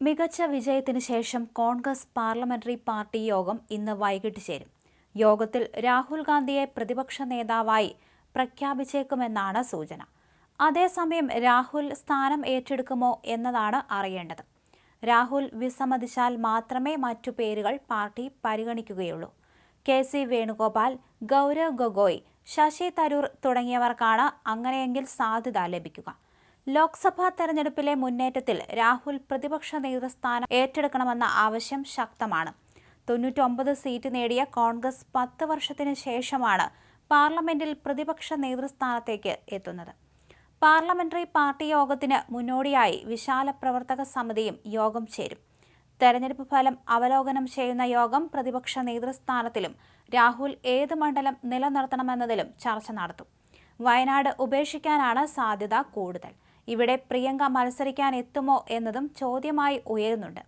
മികച്ച വിജയത്തിന് ശേഷം കോൺഗ്രസ് പാർലമെന്ററി പാർട്ടി യോഗം ഇന്ന് വൈകിട്ട് ചേരും. യോഗത്തിൽ രാഹുൽ ഗാന്ധിയെ പ്രതിപക്ഷ നേതാവായി പ്രഖ്യാപിച്ചേക്കുമെന്നാണ് സൂചന. അതേസമയം രാഹുൽ സ്ഥാനം ഏറ്റെടുക്കുമോ എന്നതാണ് അറിയേണ്ടത്. രാഹുൽ വിസമ്മതിച്ചാൽ മാത്രമേ മറ്റു പേരുകൾ പാർട്ടി പരിഗണിക്കുകയുള്ളൂ. കെ സി വേണുഗോപാൽ ഗൗരവ് ഗൊഗോയ് ശശി തരൂർ തുടങ്ങിയവർക്കാണ് അങ്ങനെയെങ്കിൽ സാധ്യത ലഭിക്കുക. ലോക്സഭാ തെരഞ്ഞെടുപ്പിലെ മുന്നേറ്റത്തിൽ രാഹുൽ പ്രതിപക്ഷ നേതൃസ്ഥാനം ഏറ്റെടുക്കണമെന്ന ആവശ്യം ശക്തമാണ്. തൊണ്ണൂറ്റൊമ്പത് സീറ്റ് നേടിയ കോൺഗ്രസ് പത്ത് വർഷത്തിന് ശേഷമാണ് പാർലമെന്റിൽ പ്രതിപക്ഷ നേതൃസ്ഥാനത്തേക്ക് എത്തുന്നത്. പാർലമെന്ററി പാർട്ടി യോഗത്തിന് മുന്നോടിയായി വിശാല പ്രവർത്തക സമിതിയും യോഗം ചേരും. തെരഞ്ഞെടുപ്പ് ഫലം അവലോകനം ചെയ്യുന്ന യോഗം പ്രതിപക്ഷ നേതൃസ്ഥാനത്തിലും രാഹുൽ ഏത് മണ്ഡലം നിലനിർത്തണമെന്നതിലും ചർച്ച നടത്തും. വയനാട് ഉപേക്ഷിക്കാനാണ് സാധ്യത കൂടുതൽ. ഇവിടെ പ്രിയങ്ക മത്സരിക്കാൻ എത്തുമോ എന്നതും ചോദ്യമായി ഉയരുന്നുണ്ട്.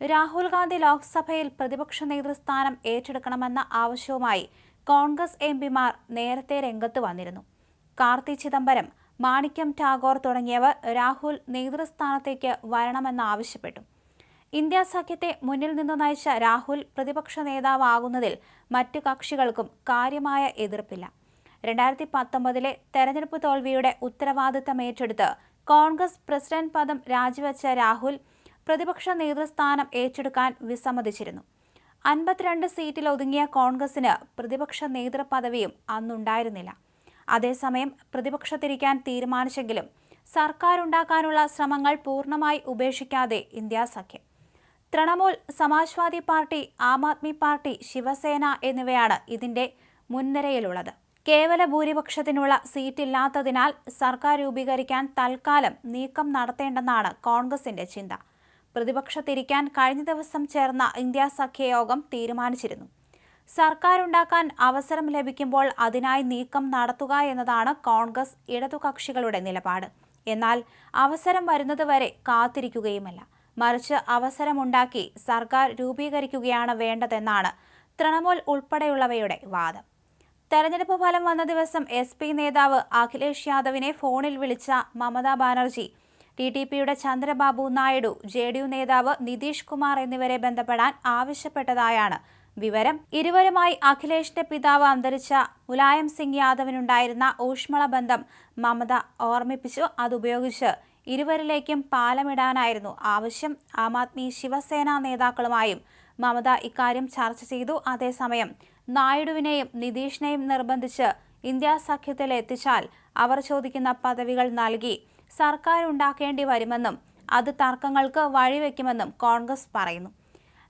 രാഹുൽ ഗാന്ധി ലോക്സഭയിൽ പ്രതിപക്ഷ നേതൃസ്ഥാനം ഏറ്റെടുക്കണമെന്ന ആവശ്യവുമായി കോൺഗ്രസ് എം പിമാർ നേരത്തെ രംഗത്ത് വന്നിരുന്നു. കാർത്തി ചിദംബരം മാണിക്യം ടാഗോർ തുടങ്ങിയവർ രാഹുൽ നേതൃസ്ഥാനത്തേക്ക് വരണമെന്നാവശ്യപ്പെട്ടു ഇന്ത്യ സഖ്യത്തെ മുന്നിൽ നിന്ന് നയിച്ച രാഹുൽ പ്രതിപക്ഷ നേതാവാകുന്നതിൽ മറ്റു കക്ഷികൾക്കും കാര്യമായ എതിർപ്പില്ല. രണ്ടായിരത്തി പത്തൊമ്പതിലെ തെരഞ്ഞെടുപ്പ് തോൽവിയുടെ ഉത്തരവാദിത്തം ഏറ്റെടുത്ത് കോൺഗ്രസ് പ്രസിഡന്റ് പദം രാജിവെച്ച രാഹുൽ പ്രതിപക്ഷ നേതൃസ്ഥാനം ഏറ്റെടുക്കാൻ വിസമ്മതിച്ചിരുന്നു. അൻപത്തിരണ്ട് സീറ്റിൽ ഒതുങ്ങിയ കോൺഗ്രസിന് പ്രതിപക്ഷ നേതൃപദവിയും അന്നുണ്ടായിരുന്നില്ല. അതേസമയം പ്രതിപക്ഷത്തിരിക്കാൻ തീരുമാനിച്ചെങ്കിലും സർക്കാരുണ്ടാക്കാനുള്ള ശ്രമങ്ങൾ പൂർണമായി ഉപേക്ഷിക്കാതെ ഇന്ത്യ സഖ്യം. തൃണമൂൽ സമാജ്വാദി പാർട്ടി ആം ആദ്മി പാർട്ടി ശിവസേന എന്നിവയാണ് ഇതിന്റെ മുൻനിരയിലുള്ളത്. കേവല ഭൂരിപക്ഷത്തിനുള്ള സീറ്റില്ലാത്തതിനാൽ സർക്കാർ രൂപീകരിക്കാൻ തൽക്കാലം നീക്കം നടത്തേണ്ടെന്നാണ് കോൺഗ്രസിന്റെ ചിന്ത. പ്രതിപക്ഷത്തിരിക്കാൻ കഴിഞ്ഞ ദിവസം ചേർന്ന ഇന്ത്യ സഖ്യയോഗം തീരുമാനിച്ചിരുന്നു. സർക്കാരുണ്ടാക്കാൻ അവസരം ലഭിക്കുമ്പോൾ അതിനായി നീക്കം നടത്തുക എന്നതാണ് കോൺഗ്രസ് ഇടതുകക്ഷികളുടെ നിലപാട്. എന്നാൽ അവസരം വരുന്നതുവരെ കാത്തിരിക്കുകയുമല്ല. മറിച്ച് അവസരമുണ്ടാക്കി സർക്കാർ രൂപീകരിക്കുകയാണ് വേണ്ടതെന്നാണ് തൃണമൂൽ ഉൾപ്പെടെയുള്ളവയുടെ വാദം. തെരഞ്ഞെടുപ്പ് ഫലം വന്ന ദിവസം എസ് പി നേതാവ് അഖിലേഷ് യാദവിനെ ഫോണിൽ വിളിച്ച മമതാ ബാനർജി. ടി ടി പിയുടെ Chandrababu Naidu J D U നേതാവ് നിതീഷ് കുമാർ എന്നിവരെ ബന്ധപ്പെടാൻ ആവശ്യപ്പെട്ടതായാണ് വിവരം. ഇരുവരുമായി അഖിലേഷിന്റെ പിതാവ് അന്തരിച്ച മുലായം സിംഗ് യാദവിനുണ്ടായിരുന്ന ഊഷ്മള ബന്ധം മമത ഓർമ്മിപ്പിച്ചു. അതുപയോഗിച്ച് ഇരുവരിലേക്കും പാലമിടാനായിരുന്നു ആവശ്യം. ആം ആദ്മി ശിവസേന നേതാക്കളുമായും മമത ഇക്കാര്യം ചർച്ച ചെയ്തു. അതേസമയം നായിഡുവിനെയും നിതീഷിനെയും നിർബന്ധിച്ച് ഇന്ത്യാ സഖ്യത്തിൽ എത്തിച്ചാൽ അവർ ചോദിക്കുന്ന പദവികൾ നൽകി സർക്കാർ ഉണ്ടാക്കേണ്ടി വരുമെന്നും അത് തർക്കങ്ങൾക്ക് വഴിവെക്കുമെന്നും കോൺഗ്രസ് പറയുന്നു.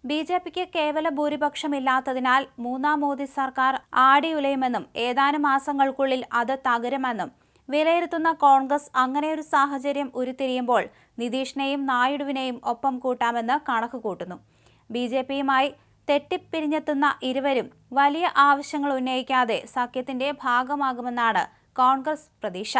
ബി ജെ പിക്ക് കേവല ഭൂരിപക്ഷമില്ലാത്തതിനാൽ മൂന്നാം മോദി സർക്കാർ ആടിയുലയുമെന്നും ഏതാനും മാസങ്ങൾക്കുള്ളിൽ അത് തകരുമെന്നും വിലയിരുത്തുന്ന കോൺഗ്രസ് അങ്ങനെയൊരു സാഹചര്യം ഉരുത്തിരിയുമ്പോൾ നിതീഷിനെയും നായിഡുവിനെയും ഒപ്പം കൂട്ടാമെന്ന് കണക്കുകൂട്ടുന്നു. ബി ജെ പിയുമായി തെറ്റിപ്പിരിഞ്ഞെത്തുന്ന ഇരുവരും വലിയ ആവശ്യങ്ങൾ ഉന്നയിക്കാതെ സഖ്യത്തിന്റെ ഭാഗമാകുമെന്നാണ് കോൺഗ്രസ് പ്രതീക്ഷ.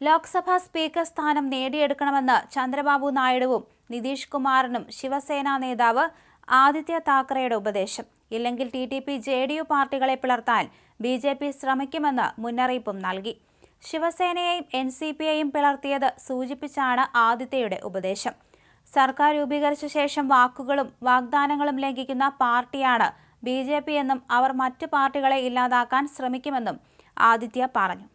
ലോക്സഭാ സ്പീക്കർ സ്ഥാനം നേടിയെടുക്കണമെന്ന് ചന്ദ്രബാബു നായിഡുവും നിതീഷ് കുമാറിനും ശിവസേന നേതാവ് ആദിത്യ താക്കറെയുടെ ഉപദേശം. ഇല്ലെങ്കിൽ T T P J D U പാർട്ടികളെ പിളർത്താൻ ബി ജെ പി ശ്രമിക്കുമെന്ന് മുന്നറിയിപ്പും നൽകി. ശിവസേനയെയും എൻ സി പിയെയും പിളർത്തിയത് സൂചിപ്പിച്ചാണ് ആദിത്യയുടെ ഉപദേശം. സർക്കാർ രൂപീകരിച്ച ശേഷം വാക്കുകളും വാഗ്ദാനങ്ങളും ലംഘിക്കുന്ന പാർട്ടിയാണ് ബി എന്നും അവർ മറ്റു പാർട്ടികളെ ഇല്ലാതാക്കാൻ ശ്രമിക്കുമെന്നും ആദിത്യ പറഞ്ഞു.